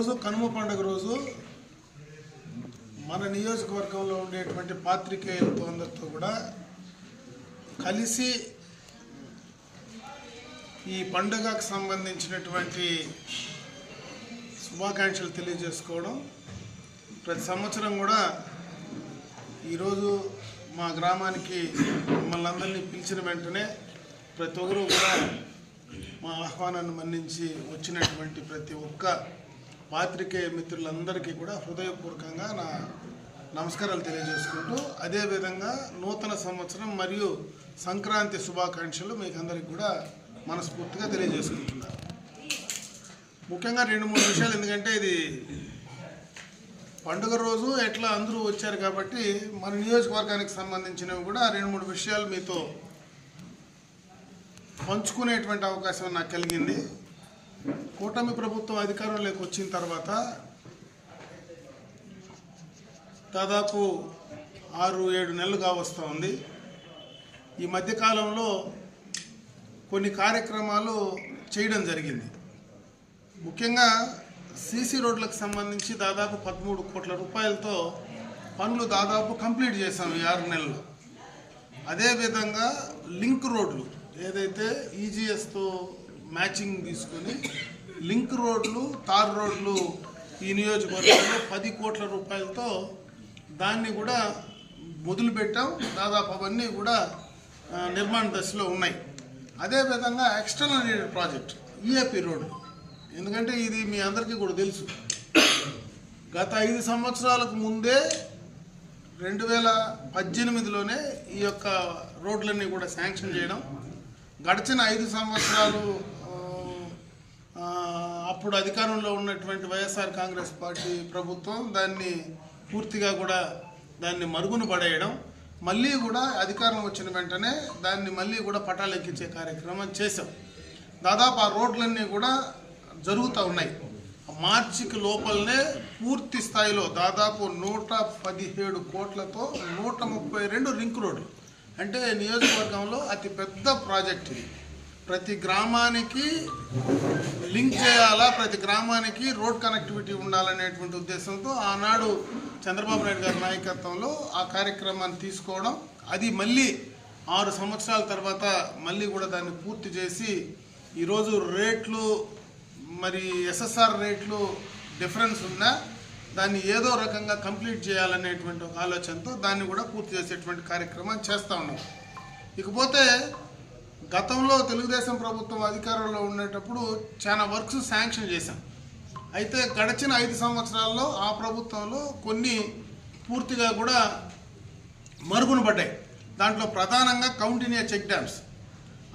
ఈరోజు కనుమ పండుగ రోజు మన నియోజకవర్గంలో ఉండేటువంటి పాత్రికేయులతో అందరితో కూడా కలిసి ఈ పండుగకు సంబంధించినటువంటి శుభాకాంక్షలు తెలియజేసుకోవడం. ప్రతి సంవత్సరం కూడా ఈరోజు మా గ్రామానికి మమ్మల్ని అందరినీ పిలిచిన వెంటనే ప్రతి ఒక్కరూ కూడా మా ఆహ్వానాన్ని మన్నించి వచ్చినటువంటి ప్రతి ఒక్క పాత్రికేయ మిత్రులందరికీ కూడా హృదయపూర్వకంగా నా నమస్కారాలు తెలియజేసుకుంటూ అదేవిధంగా నూతన సంవత్సరం మరియు సంక్రాంతి శుభాకాంక్షలు మీకు అందరికి కూడా మనస్ఫూర్తిగా తెలియజేసుకుంటున్నాను ముఖ్యంగా రెండు మూడు విషయాలు ఎందుకంటే ఇది పండుగ రోజు ఎట్లా అందరూ వచ్చారు కాబట్టి మన నియోజకవర్గానికి సంబంధించినవి కూడా రెండు మూడు విషయాలు మీతో పంచుకునేటువంటి అవకాశం నాకు కలిగింది. కూటమి ప్రభుత్వం అధికారంలోకి వచ్చిన తర్వాత దాదాపు ఆరు ఏడు నెలలుగా వస్తూ ఉంది. ఈ మధ్యకాలంలో కొన్ని కార్యక్రమాలు చేయడం జరిగింది. ముఖ్యంగా సీసీ రోడ్లకు సంబంధించి దాదాపు పదమూడు కోట్ల రూపాయలతో పనులు దాదాపు కంప్లీట్ చేశాం ఈ ఆరు నెలలు. అదేవిధంగా లింక్ రోడ్లు ఏదైతే ఈజీఎస్తో మ్యాచింగ్ తీసుకొని లింక్ రోడ్లు తార్ రోడ్లు ఈ నియోజకవర్గంలో పది కోట్ల రూపాయలతో దాన్ని కూడా మొదలుపెట్టాం. దాదాపు అవన్నీ కూడా నిర్మాణ దశలో ఉన్నాయి. అదేవిధంగా ఎక్స్టర్నల్ ప్రాజెక్ట్ ఈఏపీ రోడ్ ఎందుకంటే ఇది మీ అందరికీ కూడా తెలుసు. గత ఐదు సంవత్సరాలకు ముందే రెండు వేల పద్దెనిమిదిలోనే ఈ యొక్క రోడ్లన్నీ కూడా శాంక్షన్ చేయడం. గడిచిన ఐదు సంవత్సరాలు అప్పుడు అధికారంలో ఉన్నటువంటి వైఎస్ఆర్ కాంగ్రెస్ పార్టీ ప్రభుత్వం దాన్ని పూర్తిగా కూడా దాన్ని మరుగున పడేయడం మళ్ళీ కూడా అధికారం వచ్చిన వెంటనే దాన్ని మళ్ళీ కూడా పటాలెక్కించే కార్యక్రమం చేశాం. దాదాపు ఆ రోడ్లన్నీ కూడా జరుగుతూ ఉన్నాయి. మార్చికి లోపలనే పూర్తి స్థాయిలో దాదాపు నూట పదిహేడు కోట్లతో నూట ముప్పై రెండు రింక్ రోడ్లు. అంటే నియోజకవర్గంలో అతి పెద్ద ప్రాజెక్ట్ ఇది. ప్రతి గ్రామానికి లింక్ చేయాలా? ప్రతి గ్రామానికి రోడ్ కనెక్టివిటీ ఉండాలనేటువంటి ఉద్దేశంతో ఆనాడు చంద్రబాబు నాయుడు గారి నాయకత్వంలో ఆ కార్యక్రమాన్ని తీసుకోవడం అది మళ్ళీ ఆరు సంవత్సరాల తర్వాత మళ్ళీ కూడా దాన్ని పూర్తి చేసి ఈరోజు రేట్లు మరి ఎస్ఎస్ఆర్ రేట్లు డిఫరెన్స్ ఉన్నా దాన్ని ఏదో రకంగా కంప్లీట్ చేయాలనేటువంటి ఒక ఆలోచనతో దాన్ని కూడా పూర్తి చేసేటువంటి కార్యక్రమం చేస్తూ ఉన్నాం. ఇకపోతే గతంలో తెలుగుదేశం ప్రభుత్వం అధికారంలో ఉండేటప్పుడు చాలా వర్క్స్ శాంక్షన్ చేశాం. అయితే గడిచిన ఐదు సంవత్సరాల్లో ఆ ప్రభుత్వంలో కొన్ని పూర్తిగా కూడా మరుగున పడ్డాయి. దాంట్లో ప్రధానంగా కౌంటినియా చెక్ డ్యామ్స్.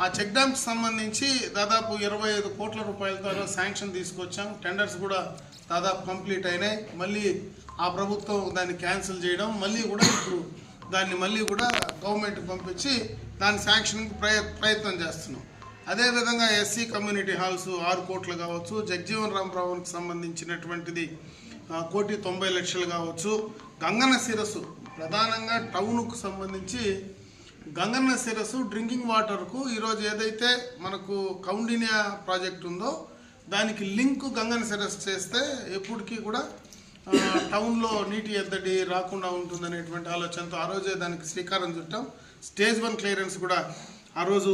ఆ చెక్ డ్యామ్స్ సంబంధించి దాదాపు ఇరవై ఐదు కోట్ల రూపాయలతో శాంక్షన్ తీసుకొచ్చాం. టెండర్స్ కూడా దాదాపు కంప్లీట్ అయినాయి. మళ్ళీ ఆ ప్రభుత్వం దాన్ని క్యాన్సిల్ చేయడం మళ్ళీ కూడా ఇప్పుడు దాన్ని మళ్ళీ కూడా గవర్నమెంట్కి పంపించి దాని శాంక్షన్కి ప్రయ ప్రయత్నం చేస్తున్నాం. అదేవిధంగా ఎస్సీ కమ్యూనిటీ హాల్స్ ఆరు కోట్లు కావచ్చు జగ్జీవన్ రామరావుకి సంబంధించినటువంటిది కోటి తొంభై లక్షలు కావచ్చు. గంగన్న శిరస్సు ప్రధానంగా టౌన్కు సంబంధించి గంగన్న శిరస్సు డ్రింకింగ్ వాటర్కు ఈరోజు ఏదైతే మనకు కౌండినియా ప్రాజెక్ట్ ఉందో దానికి లింక్ గంగన్న శిరస్సు చేస్తే ఎప్పటికీ కూడా టౌన్లో నీటి ఎద్దడి రాకుండా ఉంటుందనేటువంటి ఆలోచనతో ఆ రోజే దానికి శ్రీకారం చుట్టాం. స్టేజ్ వన్ క్లియరెన్స్ కూడా ఆ రోజు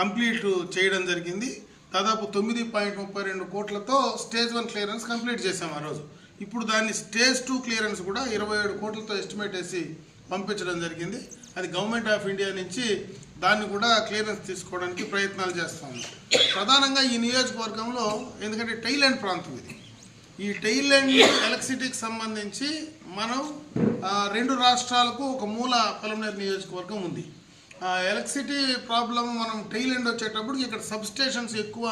కంప్లీట్ చేయడం జరిగింది. దాదాపు తొమ్మిది పాయింట్ ముప్పై రెండు కోట్లతో స్టేజ్ వన్ క్లియరెన్స్ కంప్లీట్ చేసాం ఆ రోజు. ఇప్పుడు దాన్ని స్టేజ్ టూ క్లియరెన్స్ కూడా ఇరవై ఏడు కోట్లతో ఎస్టిమేట్ వేసి పంపించడం జరిగింది. అది గవర్నమెంట్ ఆఫ్ ఇండియా నుంచి దాన్ని కూడా క్లియరెన్స్ తీసుకోవడానికి ప్రయత్నాలు చేస్తాము ప్రధానంగా ఈ నియోజకవర్గంలో ఎందుకంటే టైలాండ్ ప్రాంతం ఇది. ఈ టైలాండ్ ఎలక్ట్రిసిటీకి సంబంధించి మనం రెండు రాష్ట్రాలకు ఒక మూల పలమనేరు నియోజకవర్గం ఉంది. ఆ ఎలక్ట్రిసిటీ ప్రాబ్లం మనం టైలాండ్ వచ్చేటప్పుడు ఇక్కడ సబ్స్టేషన్స్ ఎక్కువ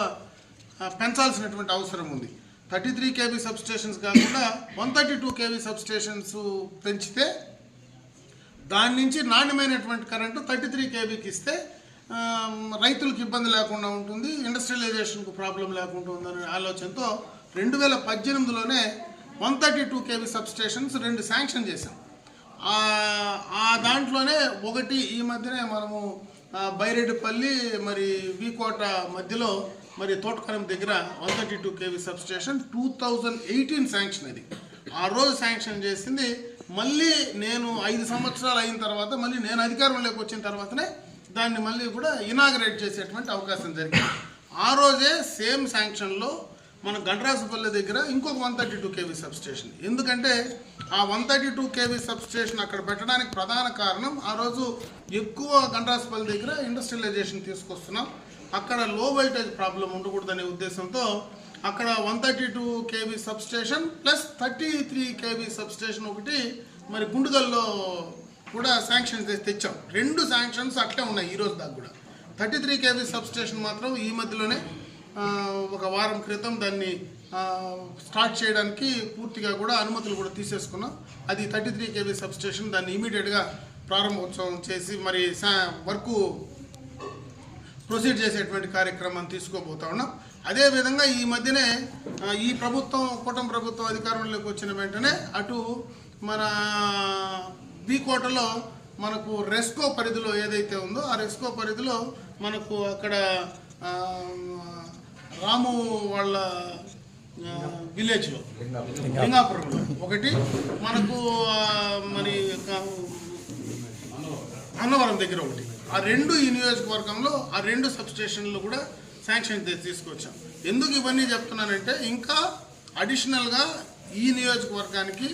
పెంచాల్సినటువంటి అవసరం ఉంది. థర్టీ త్రీ కేబీ సబ్స్టేషన్స్ కాకుండా one thirty two KB substations పెంచితే దాని నుంచి నాణ్యమైనటువంటి కరెంటు థర్టీ త్రీ కేబీకి ఇస్తే రైతులకు ఇబ్బంది లేకుండా ఉంటుంది ఇండస్ట్రియలైజేషన్కు ప్రాబ్లం లేకుండా ఉందనే ఆలోచనతో రెండు వేల పద్దెనిమిదిలోనే one thirty two KB substations రెండు శాంక్షన్ చేశాం. ఆ- దాంట్లోనే ఒకటి ఈ మధ్యనే మనము బైరెడ్డిపల్లి మరి వీకోట మధ్యలో మరి తోటకరం దగ్గర one thirty two KV substation two thousand eighteen sanction అది. ఆ రోజు శాంక్షన్ చేసింది. మళ్ళీ నేను ఐదు సంవత్సరాలు అయిన తర్వాత మళ్ళీ నేను అధికారంలోకి వచ్చిన తర్వాతనే దాన్ని మళ్ళీ కూడా ఇనాగరేట్ చేసేటువంటి అవకాశం జరిగింది. ఆ రోజే సేమ్ శాంక్షన్లో మన గండ్రాసుపల్లి దగ్గర ఇంకొక one thirty two KV substation. ఎందుకంటే ఆ one thirty two KV substation అక్కడ పెట్టడానికి ప్రధాన కారణం ఆ రోజు ఎక్కువ గండ్రాసుపల్లి దగ్గర ఇండస్ట్రియలైజేషన్ తీసుకొస్తున్నాం. అక్కడ లో వోల్టేజ్ ప్రాబ్లం ఉండకూడదనే ఉద్దేశంతో అక్కడ one thirty two KV substation plus thirty three KV substation ఒకటి మరి గుండుగల్లో కూడా శాంక్షన్ చేసి తెచ్చాం. రెండు శాంక్షన్స్ అట్లే ఉన్నాయి ఈరోజు దాకా కూడా. థర్టీ త్రీ కేవీ సబ్స్టేషన్ మాత్రం ఈ మధ్యలోనే ఒక వారం క్రితం దాన్ని స్టార్ట్ చేయడానికి పూర్తిగా కూడా అనుమతులు కూడా తీసేసుకున్నాం. అది థర్టీ త్రీ కేవీ సబ్స్టేషన్ దాన్ని ఇమీడియట్గా ప్రారంభోత్సవం చేసి మరి సా- వర్కు ప్రొసీడ్ చేసేటువంటి కార్యక్రమం తీసుకోబోతా ఉన్నాం. అదేవిధంగా ఈ మధ్యనే ఈ ప్రభుత్వం కూటమి ప్రభుత్వం అధికారంలోకి వచ్చిన వెంటనే అటు మన బి కోటలో మనకు రెస్కో పరిధిలో ఏదైతే ఉందో ఆ రెస్కో పరిధిలో మనకు అక్కడ రాము వాళ్ళ విలేజ్లో లింగాపురంలో. ఒకటి మనకు మరి అన్నవరం దగ్గర ఒకటి. ఆ రెండు ఈ నియోజకవర్గంలో ఆ రెండు సబ్ స్టేషన్లు కూడా శాంక్షన్ తీసుకొచ్చాం. ఎందుకు ఇవన్నీ చెప్తున్నానంటే ఇంకా అడిషనల్గా ఈ నియోజకవర్గానికి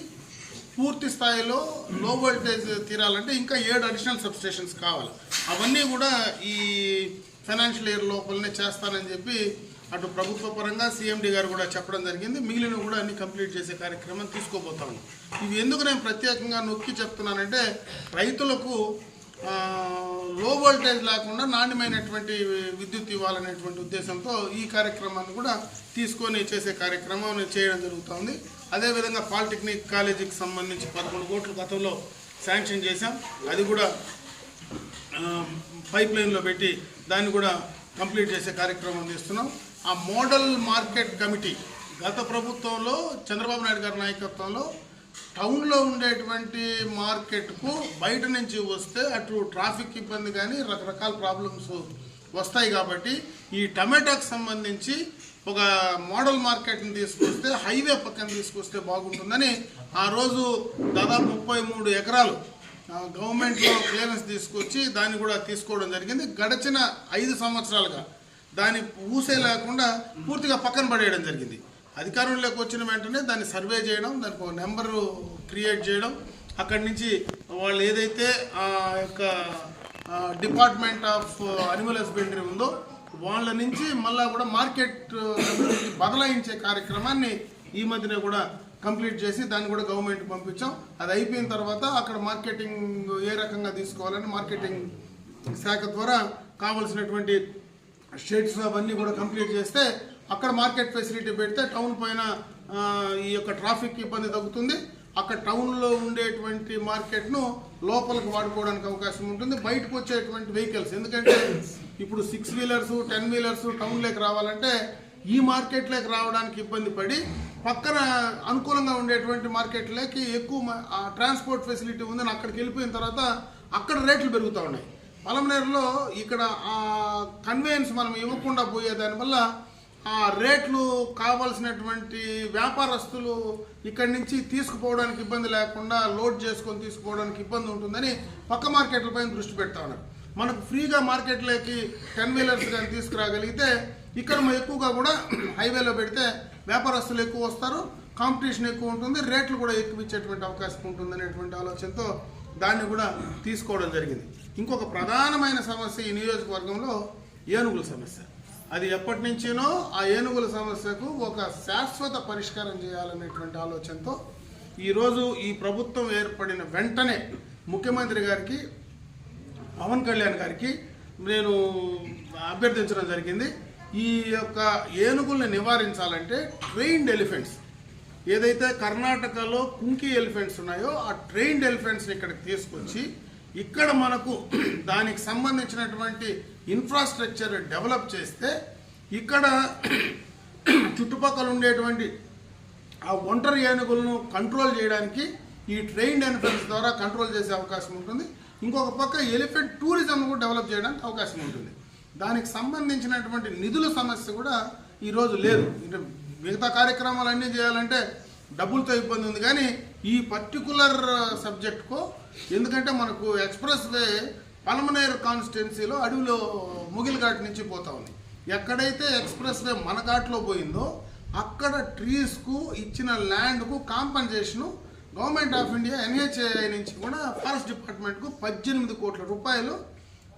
పూర్తి స్థాయిలో లో వోల్టేజ్ తీరాలంటే ఇంకా ఏడు అడిషనల్ సబ్ స్టేషన్స్ కావాలి. అవన్నీ కూడా ఈ ఫైనాన్షియల్ ఇయర్ లోపలనే చేస్తానని చెప్పి అటు ప్రభుత్వ పరంగా సీఎండి గారు కూడా చెప్పడం జరిగింది. మిగిలిన కూడా అన్ని కంప్లీట్ చేసే కార్యక్రమం తీసుకోబోతా ఉన్నాం. ఇవి ఎందుకు నేను ప్రత్యేకంగా నొక్కి చెప్తున్నానంటే రైతులకు లో వోల్టేజ్ లేకుండా నాణ్యమైనటువంటి విద్యుత్ ఇవ్వాలనేటువంటి ఉద్దేశంతో ఈ కార్యక్రమాన్ని కూడా తీసుకొని చేసే కార్యక్రమం చేయడం జరుగుతుంది. అదేవిధంగా పాలిటెక్నిక్ కాలేజీకి సంబంధించి పదకొండు కోట్లు గతంలో శాంక్షన్ చేశాం. అది కూడా పైప్ లైన్లో పెట్టి దాన్ని కూడా కంప్లీట్ చేసే కార్యక్రమం చేస్తున్నాం. ఆ మోడల్ మార్కెట్ కమిటీ గత ప్రభుత్వంలో చంద్రబాబు నాయుడు గారి నాయకత్వంలో టౌన్లో ఉండేటువంటి మార్కెట్కు బయట నుంచి వస్తే అటు ట్రాఫిక్ ఇబ్బంది కానీ రకరకాల ప్రాబ్లమ్స్ వస్తాయి కాబట్టి ఈ టమాటాకు సంబంధించి ఒక మోడల్ మార్కెట్ని తీసుకొస్తే హైవే పక్కన తీసుకొస్తే బాగుంటుందని ఆ రోజు దాదాపు ముప్పై మూడు ఎకరాలు గవర్నమెంట్లో క్లియరెన్స్ తీసుకొచ్చి దాన్ని కూడా తీసుకోవడం జరిగింది. గడిచిన ఐదు సంవత్సరాలుగా దాని ఊసే లేకుండా పూర్తిగా పక్కన పడేయడం జరిగింది. అధికారంలోకి వచ్చిన వెంటనే దాన్ని సర్వే చేయడం దానికి ఒక నెంబరు క్రియేట్ చేయడం అక్కడి నుంచి వాళ్ళు ఏదైతే ఆ యొక్క డిపార్ట్మెంట్ ఆఫ్ అనిమల్ హస్బెండరీ ఉందో వాళ్ళ నుంచి మళ్ళా కూడా మార్కెట్ బదలాయించే కార్యక్రమాన్ని ఈ మధ్యనే కూడా కంప్లీట్ చేసి దాన్ని కూడా గవర్నమెంట్ పంపించాం. అది అయిపోయిన తర్వాత అక్కడ మార్కెటింగ్ ఏ రకంగా తీసుకోవాలని మార్కెటింగ్ శాఖ ద్వారా కావలసినటువంటి షెడ్స్ అవన్నీ కూడా కంప్లీట్ చేస్తే అక్కడ మార్కెట్ ఫెసిలిటీ పెడితే టౌన్ పైన ఈ యొక్క ట్రాఫిక్ ఇబ్బంది తగ్గుతుంది. అక్కడ టౌన్లో ఉండేటువంటి మార్కెట్ను లోపలికి వాడుకోవడానికి అవకాశం ఉంటుంది. బయటకు వచ్చేటువంటి వెహికల్స్. ఎందుకంటే ఇప్పుడు సిక్స్ వీలర్స్ టెన్ వీలర్స్ టౌన్లోకి రావాలంటే ఈ మార్కెట్లోకి రావడానికి ఇబ్బంది పడి పక్కన అనుకూలంగా ఉండేటువంటి మార్కెట్లోకి ఎక్కువ ఆ ట్రాన్స్పోర్ట్ ఫెసిలిటీ ఉందని అక్కడికి వెళ్ళిపోయిన తర్వాత అక్కడ రేట్లు పెరుగుతూ ఉన్నాయి. పలమనేరులో ఇక్కడ ఆ కన్వేయన్స్ మనం ఇవ్వకుండా పోయే దానివల్ల ఆ రేట్లు కావాల్సినటువంటి వ్యాపారస్తులు ఇక్కడి నుంచి తీసుకుపోవడానికి ఇబ్బంది లేకుండా లోడ్ చేసుకొని తీసుకుపోవడానికి ఇబ్బంది ఉంటుందని పక్క మార్కెట్లపైన దృష్టి పెడతా ఉన్నారు. మనకు ఫ్రీగా మార్కెట్లోకి టెన్ వీలర్స్ కానీ తీసుకురాగలిగితే ఇక్కడ ఎక్కువగా కూడా హైవేలో పెడితే వ్యాపారస్తులు ఎక్కువ వస్తారు కాంపిటీషన్ ఎక్కువ ఉంటుంది రేట్లు కూడా ఎక్కువ ఇచ్చేటువంటి అవకాశం ఉంటుంది అనేటువంటి ఆలోచనతో దాన్ని కూడా తీసుకోవడం జరిగింది. ఇంకొక ప్రధానమైన సమస్య ఈ నియోజకవర్గంలో ఏనుగుల సమస్య. అది ఎప్పటి నుంచేనో ఆ ఏనుగుల సమస్యకు ఒక శాశ్వత పరిష్కారం చేయాలనేటువంటి ఆలోచనతో ఈరోజు ఈ ప్రభుత్వం ఏర్పడిన వెంటనే ముఖ్యమంత్రి గారికి పవన్ కళ్యాణ్ గారికి నేను అభ్యర్థించడం జరిగింది. ఈ యొక్క ఏనుగుల్ని నివారించాలంటే ట్రైన్డ్ ఎలిఫెంట్స్ ఏదైతే కర్ణాటకలో కుంకి ఎలిఫెంట్స్ ఉన్నాయో ఆ ట్రైన్డ్ ఎలిఫెంట్స్ని ఇక్కడికి తీసుకొచ్చి ఇక్కడ మనకు దానికి సంబంధించినటువంటి ఇన్ఫ్రాస్ట్రక్చర్ డెవలప్ చేస్తే ఇక్కడ చుట్టుపక్కల ఉండేటువంటి ఆ ఒంటరి ఏనుగులను కంట్రోల్ చేయడానికి ఈ ట్రైన్డ్ ఎలిఫెంట్స్ ద్వారా కంట్రోల్ చేసే అవకాశం ఉంటుంది. ఇంకొక పక్క ఎలిఫెంట్ టూరిజం కూడా డెవలప్ చేయడానికి అవకాశం ఉంటుంది. దానికి సంబంధించినటువంటి నిధుల సమస్య కూడా ఈరోజు లేదు. మిగతా కార్యక్రమాలు అన్నీ చేయాలంటే డబ్బులతో ఇబ్బంది ఉంది. కానీ ఈ పర్టికులర్ సబ్జెక్ట్కు uh, ఎందుకంటే మనకు ఎక్స్ప్రెస్ వే పలమనేరు కాన్స్టిట్యున్సీలో అడవిలో ముగిలిఘాట్ నుంచి పోతా ఉంది. ఎక్కడైతే ఎక్స్ప్రెస్ వే మన ఘాట్లో పోయిందో అక్కడ ట్రీస్కు ఇచ్చిన ల్యాండ్కు compensation government of India NHI నుంచి కూడా ఫారెస్ట్ డిపార్ట్మెంట్కు పద్దెనిమిది కోట్ల రూపాయలు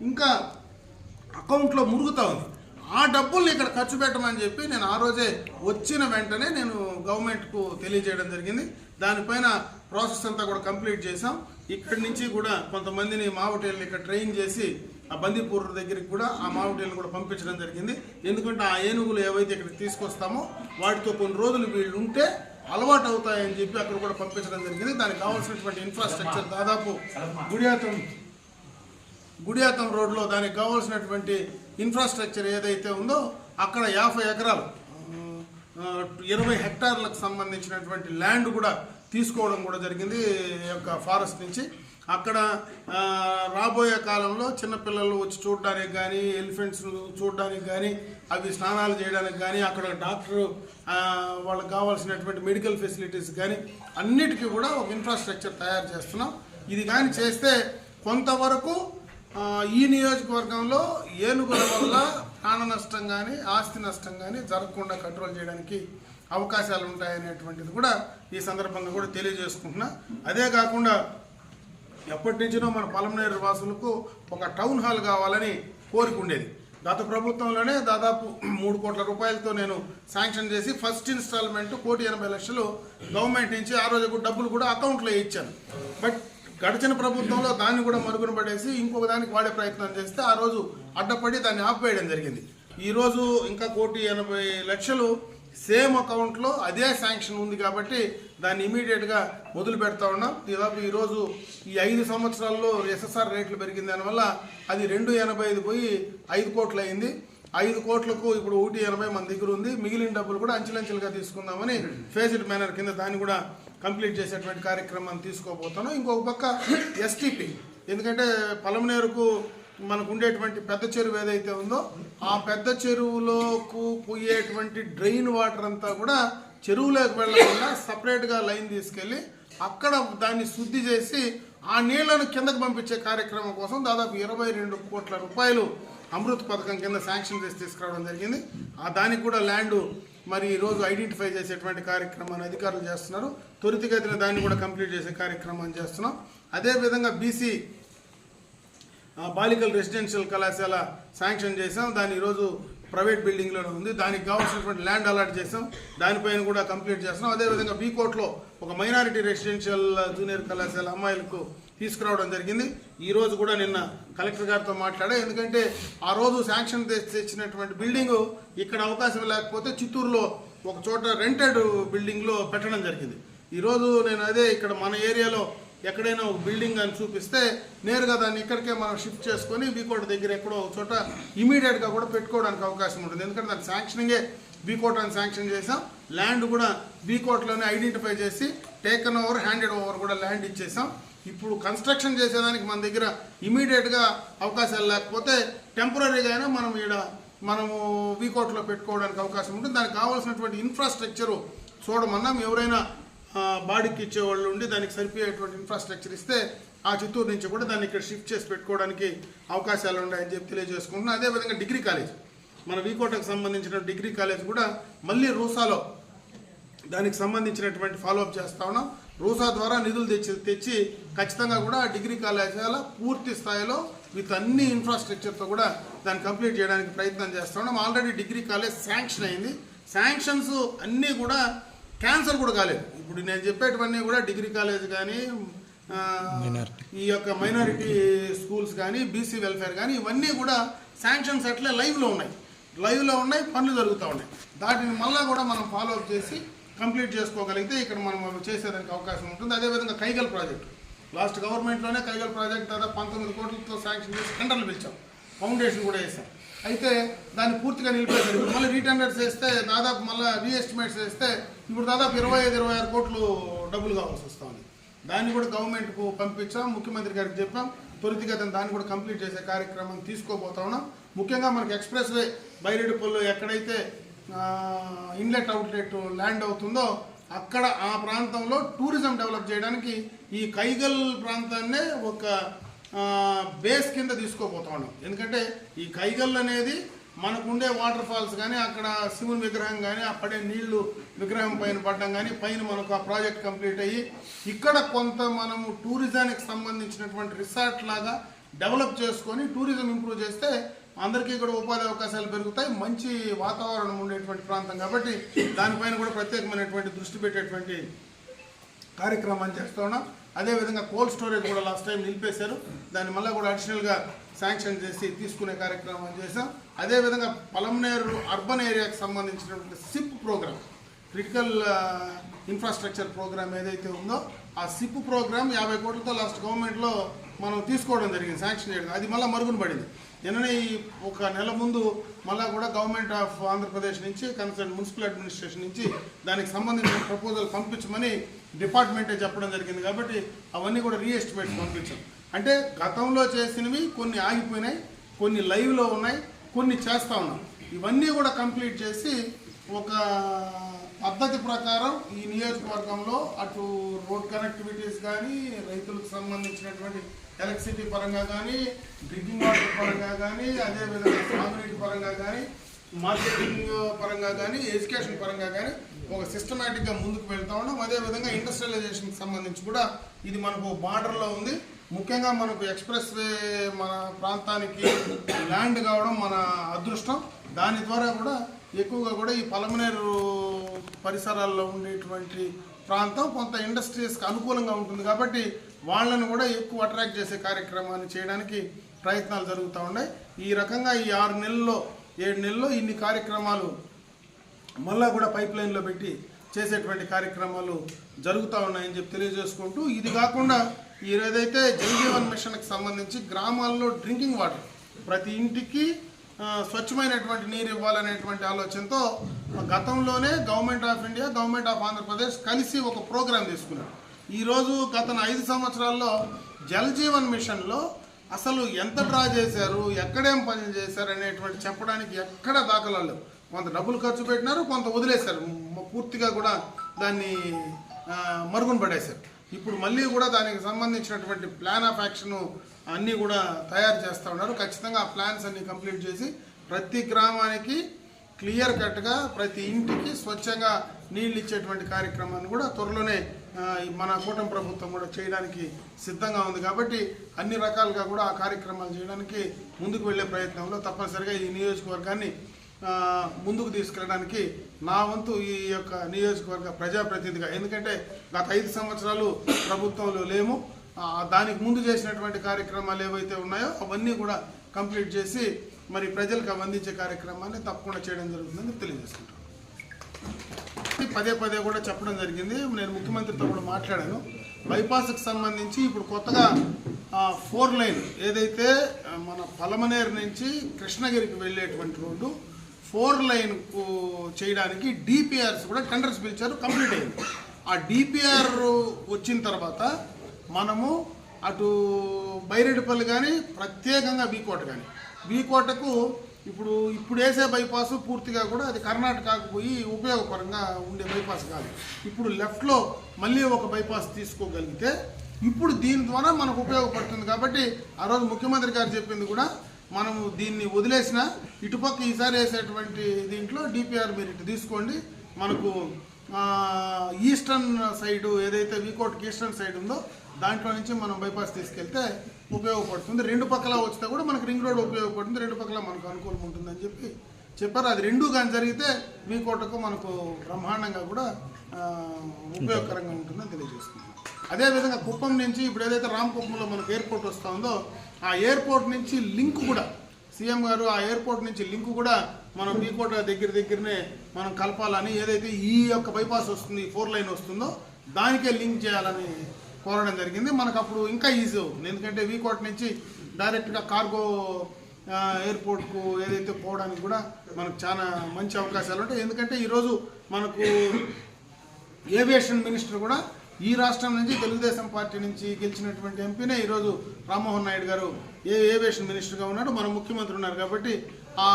ఇంకా అకౌంట్లో మురుగుతూ ఉంది. ఆ డబ్బుల్ని ఇక్కడ ఖర్చు పెట్టమని చెప్పి నేను ఆ రోజే వచ్చిన వెంటనే నేను గవర్నమెంట్కు తెలియజేయడం జరిగింది. దానిపైన ప్రాసెస్ అంతా కూడా కంప్లీట్ చేసాం ఇక్కడి నుంచి కూడా కొంతమందిని మావటేళ్ళని ఇక్కడ ట్రైన్ చేసి ఆ బందీపూర్ దగ్గరికి కూడా ఆ మావటేళ్ళని కూడా పంపించడం జరిగింది. ఎందుకంటే ఆ ఏనుగులు ఏవైతే ఇక్కడికి తీసుకొస్తామో వాటితో కొన్ని రోజులు వీళ్ళు ఉంటే అలవాటు అవుతాయని చెప్పి అక్కడ కూడా పంపించడం జరిగింది. దానికి కావాల్సినటువంటి ఇన్ఫ్రాస్ట్రక్చర్ దాదాపు గుడియాతం గుడియాతం రోడ్లో దానికి కావాల్సినటువంటి ఇన్ఫ్రాస్ట్రక్చర్ ఏదైతే ఉందో అక్కడ యాభై ఎకరాలు ఇరవై హెక్టార్లకు సంబంధించినటువంటి ల్యాండ్ కూడా తీసుకోవడం కూడా జరిగింది యొక్క ఫారెస్ట్ నుంచి. అక్కడ రాబోయే కాలంలో చిన్నపిల్లలు వచ్చి చూడడానికి కానీ ఎలిఫెంట్స్ చూడడానికి కానీ అవి స్నానాలు చేయడానికి కానీ అక్కడ డాక్టర్ వాళ్ళకి కావాల్సినటువంటి మెడికల్ ఫెసిలిటీస్ కానీ అన్నిటికీ కూడా ఒక ఇన్ఫ్రాస్ట్రక్చర్ తయారు చేస్తున్నాం. ఇది కానీ చేస్తే కొంతవరకు ఈ నియోజకవర్గంలో ఏనుగుల వల్ల ప్రాణ నష్టం కానీ ఆస్తి నష్టం కానీ జరగకుండా కంట్రోల్ చేయడానికి అవకాశాలు ఉంటాయనేటువంటిది కూడా ఈ సందర్భంగా కూడా తెలియజేసుకుంటున్నా. అదే కాకుండా ఎప్పటి నుంచినో మన పలమనేరు వాసులకు ఒక టౌన్ హాల్ కావాలని కోరిక ఉండేది. గత ప్రభుత్వంలోనే దాదాపు మూడు కోట్ల రూపాయలతో నేను శాంక్షన్ చేసి ఫస్ట్ ఇన్స్టాల్మెంట్ కోటి ఎనభై లక్షలు గవర్నమెంట్ నుంచి ఆ రోజు డబ్బులు కూడా అకౌంట్లో ఇచ్చాను. బట్ గడిచిన ప్రభుత్వంలో దాన్ని కూడా మరుగున పడేసి ఇంకొక దానికి వాడే ప్రయత్నం చేస్తే ఆ రోజు అడ్డపడి దాన్ని ఆపివేయడం జరిగింది. ఈరోజు ఇంకా కోటి ఎనభై లక్షలు సేమ్ అకౌంట్లో అదే శాంక్షన్ ఉంది కాబట్టి దాన్ని ఇమీడియట్గా మొదలు పెడతా ఉన్నాం. దాదాపు ఈరోజు ఈ ఐదు సంవత్సరాల్లో ఎస్ఎస్ఆర్ రేట్లు పెరిగిన దానివల్ల అది రెండు ఎనభై ఐదు పోయి ఐదు కోట్లు అయింది. ఐదు కోట్లకు ఇప్పుడు ఒకటి ఎనభై మన దగ్గర ఉంది. మిగిలిన డబ్బులు కూడా అంచెలంచెలుగా తీసుకుందామని ఫేజ్డ్ మేనర్ కింద దాన్ని కూడా కంప్లీట్ చేసేటువంటి కార్యక్రమాన్ని తీసుకోబోతాను ఇంకొక పక్క ఎస్టీపీ ఎందుకంటే పలమనేరుకు మనకు ఉండేటువంటి పెద్ద చెరువు ఏదైతే ఉందో ఆ పెద్ద చెరువులోకు పోయేటువంటి డ్రైన్ వాటర్ అంతా కూడా చెరువులోకి వెళ్ళకుండా సపరేట్గా లైన్ తీసుకెళ్ళి అక్కడ దాన్ని శుద్ధి చేసి ఆ నీళ్ళను కిందకు పంపించే కార్యక్రమం కోసం దాదాపు ఇరవై రెండు కోట్ల రూపాయలు అమృత్ పథకం కింద శాంక్షన్ చేసి తీసుకురావడం జరిగింది. ఆ దానికి కూడా ల్యాండ్ మరి ఈ రోజు ఐడెంటిఫై చేసేటువంటి కార్యక్రమాన్ని అధికారులు చేస్తున్నారు. త్వరితగతిన దాన్ని కూడా కంప్లీట్ చేసే కార్యక్రమాన్ని చేస్తున్నాం. అదేవిధంగా బీసీ బాలికల రెసిడెన్షియల్ కళాశాల శాంక్షన్ చేసాం దాన్ని ఈరోజు ప్రైవేట్ బిల్డింగ్లోనే ఉంది. దానికి కావాల్సినటువంటి ల్యాండ్ అలాట్ చేసాం దానిపైన కూడా కంప్లీట్ చేస్తున్నాం. అదేవిధంగా బీకోట్లో ఒక మైనారిటీ రెసిడెన్షియల్ జూనియర్ కళాశాల అమ్మాయిలకు తీసుకురావడం జరిగింది. ఈరోజు కూడా నిన్న కలెక్టర్ గారితో మాట్లాడా. ఎందుకంటే ఆ రోజు శాంక్షన్ తెచ్చి- తెచ్చినటువంటి బిల్డింగ్ ఇక్కడ అవకాశం లేకపోతే చిత్తూరులో ఒక చోట రెంటెడ్ బిల్డింగ్లో పెట్టడం జరిగింది. ఈరోజు నేను అదే ఇక్కడ మన ఏరియాలో ఎక్కడైనా ఒక బిల్డింగ్ అని చూపిస్తే నేరుగా దాన్ని ఇక్కడికే మనం షిఫ్ట్ చేసుకొని బీకోట దగ్గర ఎక్కడో ఒక చోట ఇమీడియట్గా కూడా పెట్టుకోవడానికి అవకాశం ఉంటుంది. ఎందుకంటే దాని శాంక్షనింగే బీకోట్ అని శాంక్షన్ చేసాం ల్యాండ్ కూడా బీకోట్లోనే ఐడెంటిఫై చేసి టేకన్ ఓవర్ హ్యాండెడ్ ఓవర్ కూడా ల్యాండ్ ఇచ్చేసాం ఇప్పుడు కన్స్ట్రక్షన్ చేసేదానికి మన దగ్గర ఇమీడియట్గా అవకాశాలు లేకపోతే టెంపరీగా అయినా మనం ఈడ మనము వీకోట్లో పెట్టుకోవడానికి అవకాశం ఉంటుంది. దానికి కావాల్సినటువంటి ఇన్ఫ్రాస్ట్రక్చరు చూడమన్నాం ఎవరైనా బాడీకి ఇచ్చేవాళ్ళు ఉండి దానికి సరిపోయేటువంటి ఇన్ఫ్రాస్ట్రక్చర్ ఇస్తే ఆ చిత్తూరు నుంచి కూడా దాన్ని ఇక్కడ షిఫ్ట్ చేసి పెట్టుకోవడానికి అవకాశాలు ఉన్నాయని చెప్పి తెలియజేసుకుంటున్నాను అదేవిధంగా డిగ్రీ కాలేజ్. మన వీకోటకు సంబంధించిన డిగ్రీ కాలేజ్ కూడా మళ్ళీ రూసాలో దానికి సంబంధించినటువంటి ఫాలోఅప్ చేస్తా ఉన్నాం. రూసా ద్వారా నిధులు తెచ్చి తెచ్చి ఖచ్చితంగా కూడా డిగ్రీ కళాశాల పూర్తి స్థాయిలో విత్ అన్ని ఇన్ఫ్రాస్ట్రక్చర్తో కూడా దాన్ని కంప్లీట్ చేయడానికి ప్రయత్నం చేస్తా ఉన్నాం. ఆల్రెడీ డిగ్రీ కాలేజ్ శాంక్షన్ అయింది. శాంక్షన్స్ అన్నీ కూడా క్యాన్సర్ కూడా కాలేదు. ఇప్పుడు నేను చెప్పేటివన్నీ కూడా డిగ్రీ కాలేజ్ కానీ ఈ యొక్క మైనారిటీ స్కూల్స్ కానీ బీసీ వెల్ఫేర్ కానీ ఇవన్నీ కూడా శాంక్షన్స్ అట్లే లైవ్లో ఉన్నాయి. లైవ్లో ఉన్నాయి పనులు జరుగుతూ ఉన్నాయి. దాటిని మళ్ళా కూడా మనం ఫాలో అప్ చేసి కంప్లీట్ చేసుకోగలిగితే ఇక్కడ మనం చేసేదానికి అవకాశం ఉంటుంది. అదేవిధంగా కైగల్ ప్రాజెక్ట్. లాస్ట్ గవర్నమెంట్లోనే కైగల్ ప్రాజెక్ట్ దాదాపు పంతొమ్మిది కోట్లతో శాంక్షన్ చేసి టెండర్లు పిలిచాం. ఫౌండేషన్ కూడా వేసాం. అయితే దాన్ని పూర్తిగా నిలిపేశారు ఇప్పుడు మళ్ళీ రీటెండర్స్ వేస్తే దాదాపు మళ్ళీ రీఎస్టిమేట్స్ వేస్తే ఇప్పుడు దాదాపు ఇరవై ఐదు ఇరవై ఆరు కోట్లు డబ్బులు కావాల్సి వస్తుంది. దాన్ని కూడా గవర్నమెంట్కు పంపించాం. ముఖ్యమంత్రి గారికి చెప్పాం. త్వరితగతిన దాన్ని కూడా కంప్లీట్ చేసే కార్యక్రమం తీసుకోబోతా ఉన్నాం. ముఖ్యంగా మనకి ఎక్స్ప్రెస్ వే బైరెడ్డిపల్లి ఎక్కడైతే ఇన్లెట్ అవుట్లెట్ ల్యాండ్ అవుతుందో అక్కడ ఆ ప్రాంతంలో టూరిజం డెవలప్ చేయడానికి ఈ కైగల్ ప్రాంతాన్నే ఒక బేస్ కింద తీసుకోపోతా ఉన్నాం. ఎందుకంటే ఈ కైగల్ అనేది మనకు ఉండే వాటర్ ఫాల్స్ కానీ అక్కడ శివుని విగ్రహం కానీ ఆ పడే నీళ్ళు విగ్రహం పైన పడడం కానీ పైన మనకు ఆ ప్రాజెక్ట్ కంప్లీట్ అయ్యి ఇక్కడ కొంత మనము టూరిజానికి సంబంధించినటువంటి రిసార్ట్ లాగా డెవలప్ చేసుకొని టూరిజం ఇంప్రూవ్ చేస్తే అందరికీ కూడా ఉపాధి అవకాశాలు పెరుగుతాయి. మంచి వాతావరణం ఉండేటువంటి ప్రాంతం కాబట్టి దానిపైన కూడా ప్రత్యేకమైనటువంటి దృష్టి పెట్టేటువంటి కార్యక్రమాన్ని చేస్తూ ఉన్నాం. అదేవిధంగా కోల్డ్ స్టోరేజ్ కూడా లాస్ట్ టైం నిలిపేశారు. దాన్ని మళ్ళీ కూడా అడిషనల్గా శాంక్షన్ చేసి తీసుకునే కార్యక్రమం చేశాం. అదేవిధంగా పలంనేరు అర్బన్ ఏరియాకి సంబంధించినటువంటి sip programme critical infrastructure programme ఏదైతే ఉందో ఆ సిప్ ప్రోగ్రామ్ యాభై కోట్లతో లాస్ట్ గవర్నమెంట్లో మనం తీసుకోవడం జరిగింది శాంక్షన్ చేయడం. అది మళ్ళీ మరుగున పడింది. నిన్ననే ఈ ఒక నెల ముందు మళ్ళా కూడా గవర్నమెంట్ ఆఫ్ ఆంధ్రప్రదేశ్ నుంచి కన్సర్న్ మున్సిపల్ అడ్మినిస్ట్రేషన్ నుంచి దానికి సంబంధించిన ప్రపోజల్ పంపించమని డిపార్ట్మెంటే చెప్పడం జరిగింది కాబట్టి అవన్నీ కూడా రీఎస్టిమేట్ పంపించాం. అంటే గతంలో చేసినవి కొన్ని ఆగిపోయినాయి కొన్ని లైవ్లో ఉన్నాయి కొన్ని చేస్తా ఉన్నాం. ఇవన్నీ కూడా కంప్లీట్ చేసి ఒక పద్ధతి ప్రకారం ఈ నియోజకవర్గంలో అటు రోడ్ కనెక్టివిటీస్ కానీ రైతులకు సంబంధించినటువంటి ఎలక్ట్రిసిటీ పరంగా కానీ డ్రింకింగ్ వాటర్ పరంగా కానీ అదేవిధంగా సాగునీటి పరంగా కానీ మార్కెటింగ్ పరంగా కానీ ఎడ్యుకేషన్ పరంగా కానీ ఒక సిస్టమేటిక్గా ముందుకు వెళ్తా ఉన్నాం. అదేవిధంగా ఇండస్ట్రియలైజేషన్కి సంబంధించి కూడా ఇది మనకు బార్డర్లో ఉంది. ముఖ్యంగా మనకు ఎక్స్ప్రెస్ వే మన ప్రాంతానికి ల్యాండ్ కావడం మన అదృష్టం. దాని ద్వారా కూడా ఎక్కువగా కూడా ఈ పలమనేరు పరిసరాల్లో ఉండేటువంటి ప్రాంతం కొంత ఇండస్ట్రీస్కి అనుకూలంగా ఉంటుంది కాబట్టి వాళ్ళని కూడా ఎక్కువ అట్రాక్ట్ చేసే కార్యక్రమాన్ని చేయడానికి ప్రయత్నాలు జరుగుతూ ఉన్నాయి. ఈ రకంగా ఈ ఆరు నెలల్లో ఏడు నెలల్లో ఇన్ని కార్యక్రమాలు మళ్ళా కూడా పైప్ లైన్లో పెట్టి చేసేటువంటి కార్యక్రమాలు జరుగుతూ ఉన్నాయని చెప్పి తెలియజేసుకుంటూ ఇది కాకుండా ఈ ఏదైతే జల్ జీవన్ మిషన్కి సంబంధించి గ్రామాల్లో డ్రింకింగ్ వాటర్ ప్రతి ఇంటికి స్వచ్ఛమైనటువంటి నీరు ఇవ్వాలనేటువంటి ఆలోచనతో గతంలోనే government of India government of Andhra Pradesh కలిసి ఒక ప్రోగ్రాం తీసుకున్నారు. ఈరోజు గత ఐదు సంవత్సరాల్లో జలజీవన్ మిషన్లో అసలు ఎంత డ్రా చేశారు ఎక్కడేం పని చేశారు అనేటువంటి చెప్పడానికి ఎక్కడ దాఖలాలు కొంత డబ్బులు ఖర్చు పెట్టినారు కొంత వదిలేశారు. పూర్తిగా కూడా దాన్ని మరుగున పడేశారు. ఇప్పుడు మళ్ళీ కూడా దానికి సంబంధించినటువంటి ప్లాన్ ఆఫ్ యాక్షన్ అన్నీ కూడా తయారు చేస్తూ ఉన్నారు. ఖచ్చితంగా ఆ ప్లాన్స్ అన్ని కంప్లీట్ చేసి ప్రతి గ్రామానికి క్లియర్ కట్గా ప్రతి ఇంటికి స్వచ్ఛంగా నీళ్ళు ఇచ్చేటువంటి కార్యక్రమాన్ని కూడా త్వరలోనే మన కూటమి ప్రభుత్వం కూడా చేయడానికి సిద్ధంగా ఉంది. కాబట్టి అన్ని రకాలుగా కూడా ఆ కార్యక్రమాలు చేయడానికి ముందుకు వెళ్ళే ప్రయత్నంలో తప్పనిసరిగా ఈ నియోజకవర్గాన్ని ముందుకు తీసుకెళ్ళడానికి నా వంతు ఈ యొక్క నియోజకవర్గ ప్రజాప్రతినిధిగా. ఎందుకంటే గత ఐదు సంవత్సరాలు ప్రభుత్వంలో లేము. దానికి ముందు చేసినటువంటి కార్యక్రమాలు ఏవైతే ఉన్నాయో అవన్నీ కూడా కంప్లీట్ చేసి మరి ప్రజలకు అందించే కార్యక్రమాన్ని తప్పకుండా చేయడం జరుగుతుందని తెలియజేసుకుంటాను పదే పదే కూడా చెప్పడం జరిగింది. నేను ముఖ్యమంత్రితో కూడా మాట్లాడాను. బైపాస్కి సంబంధించి ఇప్పుడు కొత్తగా ఫోర్ లైన్ ఏదైతే మన పలమనేరు నుంచి కృష్ణగిరికి వెళ్ళేటువంటి రోడ్డు ఫోర్ లైన్కు చేయడానికి డిపిఆర్స్ కూడా టెండర్స్ పిలిచారు కంప్లీట్ అయింది. ఆ డిపిఆర్ వచ్చిన తర్వాత మనము అటు బైరెడ్డిపల్లి కానీ ప్రత్యేకంగా బీకోట కానీ బీకోటకు ఇప్పుడు ఇప్పుడు వేసే బైపాస్ పూర్తిగా కూడా అది కర్ణాటకకు పోయి ఉపయోగపరంగా ఉండే బైపాస్ కాదు. ఇప్పుడు లెఫ్ట్లో మళ్ళీ ఒక బైపాస్ తీసుకోగలిగితే ఇప్పుడు దీని ద్వారా మనకు ఉపయోగపడుతుంది కాబట్టి ఆ రోజు ముఖ్యమంత్రి గారు చెప్పింది కూడా మనము దీన్ని వదిలేసిన ఇటుపక్క ఈసారి వేసేటువంటి దీంట్లో డిపిఆర్ మీరు ఇటు తీసుకోండి మనకు ఈస్టర్న్ సైడు ఏదైతే వీకోట్కి ఈస్టర్న్ సైడ్ ఉందో దాంట్లో నుంచి మనం బైపాస్ తీసుకెళ్తే ఉపయోగపడుతుంది. రెండు పక్కల వచ్చినా కూడా మనకు రింగ్ రోడ్ ఉపయోగపడుతుంది. రెండు పక్కల మనకు అనుకూలం ఉంటుందని చెప్పి చెప్పారు. అది రెండు కానీ జరిగితే వీకోటకు మనకు బ్రహ్మాండంగా కూడా ఉపయోగకరంగా ఉంటుందని తెలియజేస్తున్నాం అదేవిధంగా కుప్పం నుంచి ఇప్పుడు ఏదైతే రామకుప్పంలో మనకు ఎయిర్పోర్ట్ వస్తూ ఉందో ఆ ఎయిర్పోర్ట్ నుంచి లింక్ కూడా సీఎం గారు ఆ ఎయిర్పోర్ట్ నుంచి లింక్ కూడా మనం బీకోట దగ్గర దగ్గరనే మనం కలపాలని ఏదైతే ఈ యొక్క బైపాస్ వస్తుంది ఫోర్ లైన్ వస్తుందో దానికే లింక్ చేయాలని కోరడం జరిగింది. మనకు అప్పుడు ఇంకా ఈజీ అవుతుంది. ఎందుకంటే వీకోట నుంచి డైరెక్ట్గా కార్గో ఎయిర్పోర్ట్కు ఏదైతే పోవడానికి కూడా మనకు చాలా మంచి అవకాశాలు ఉంటాయి. ఎందుకంటే ఈరోజు మనకు ఏవియేషన్ మినిస్టర్ కూడా ఈ రాష్ట్రం నుంచి తెలుగుదేశం పార్టీ నుంచి గెలిచినటువంటి ఎంపీనే ఈరోజు రామ్మోహన్ నాయుడు గారు ఏ ఏవియేషన్ మినిస్టర్గా ఉన్నాడు మన ముఖ్యమంత్రి ఉన్నారు కాబట్టి ఆ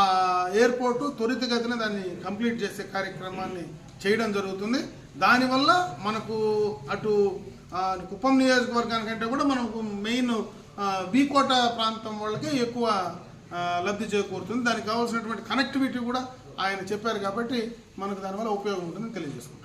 ఎయిర్పోర్టు త్వరితగతిన దాన్ని కంప్లీట్ చేసే కార్యక్రమాన్ని చేయడం జరుగుతుంది. దానివల్ల మనకు అటు కుప్పం నియోజకవర్గానికంటే కూడా మనకు మెయిన్ బీకోట ప్రాంతం వాళ్ళకి ఎక్కువ లబ్ధి చేకూరుతుంది. దానికి కావాల్సినటువంటి కనెక్టివిటీ కూడా ఆయన చెప్పారు కాబట్టి మనకు దానివల్ల ఉపయోగం ఉంటుందని తెలియజేసుకుంటాం